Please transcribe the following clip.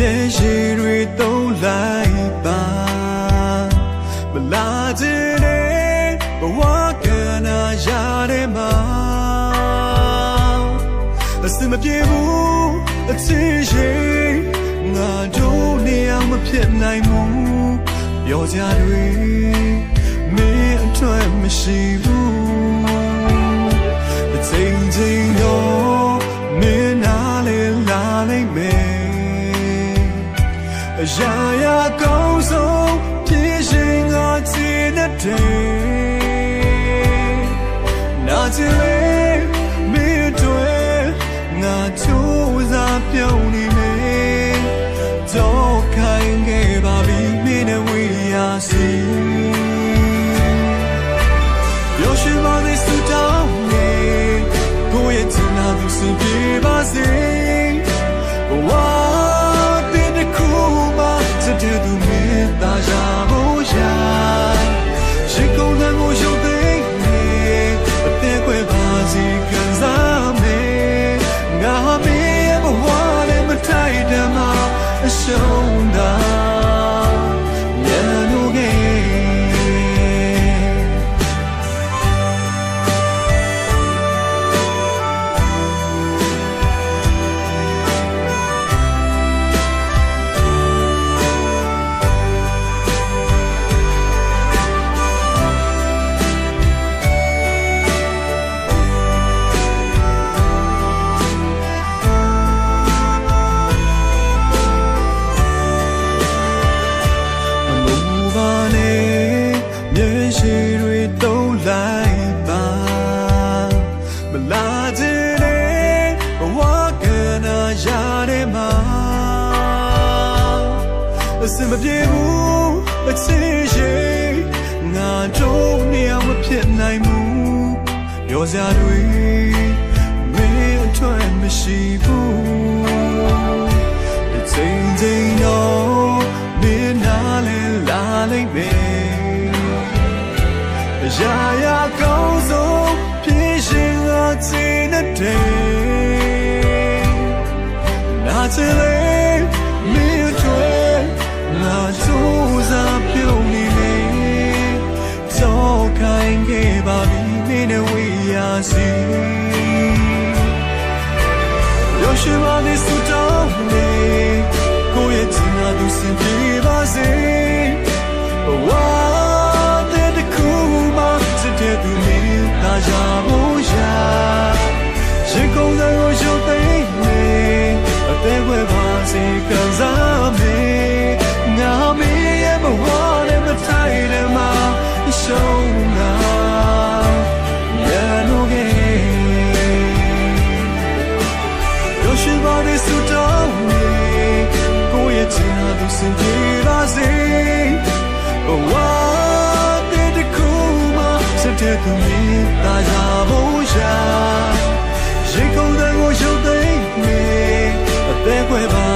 这些路都来吧，不拉着你，把我跟着也得忙。但是别哭，只是我多难养，别太忙，要家对，没安托没食物，曾经。 အရာရာကောင်းဆုံးပြည့်ရှင်ငါချီတဲ့တဲ့နာချင်လေမေတွေငါချိုးစားပြောင်းနေမေတော့ခိုင်ခဲ့ပါပြီမင်းနဲ့ဝေးရစီရောရှိပါသည်စူတောင်းနေကိုယ့်ရဲ့ချင်နာသူစင်ပြေပါစေ 空荡 အစမပြေဘူးအချစ်ရှိငါတို့နေရာမဖြစ်နိုင်ဘူးပြောစရာတွေမင်းအတွက်မရှိဘူး စီရောရှိပါသည်စူတောင်းနေကိုယ့်ရဲ့ချင်သာသူစင်ပြေပါစေဝါတဲ့တခုမှစတဲ့သူလေးသာရာ သူမြေတာကြဖို့ရှာရေကုန်တဲ့ကိုရုပ်သိမ်းနေအသေးခွဲပါ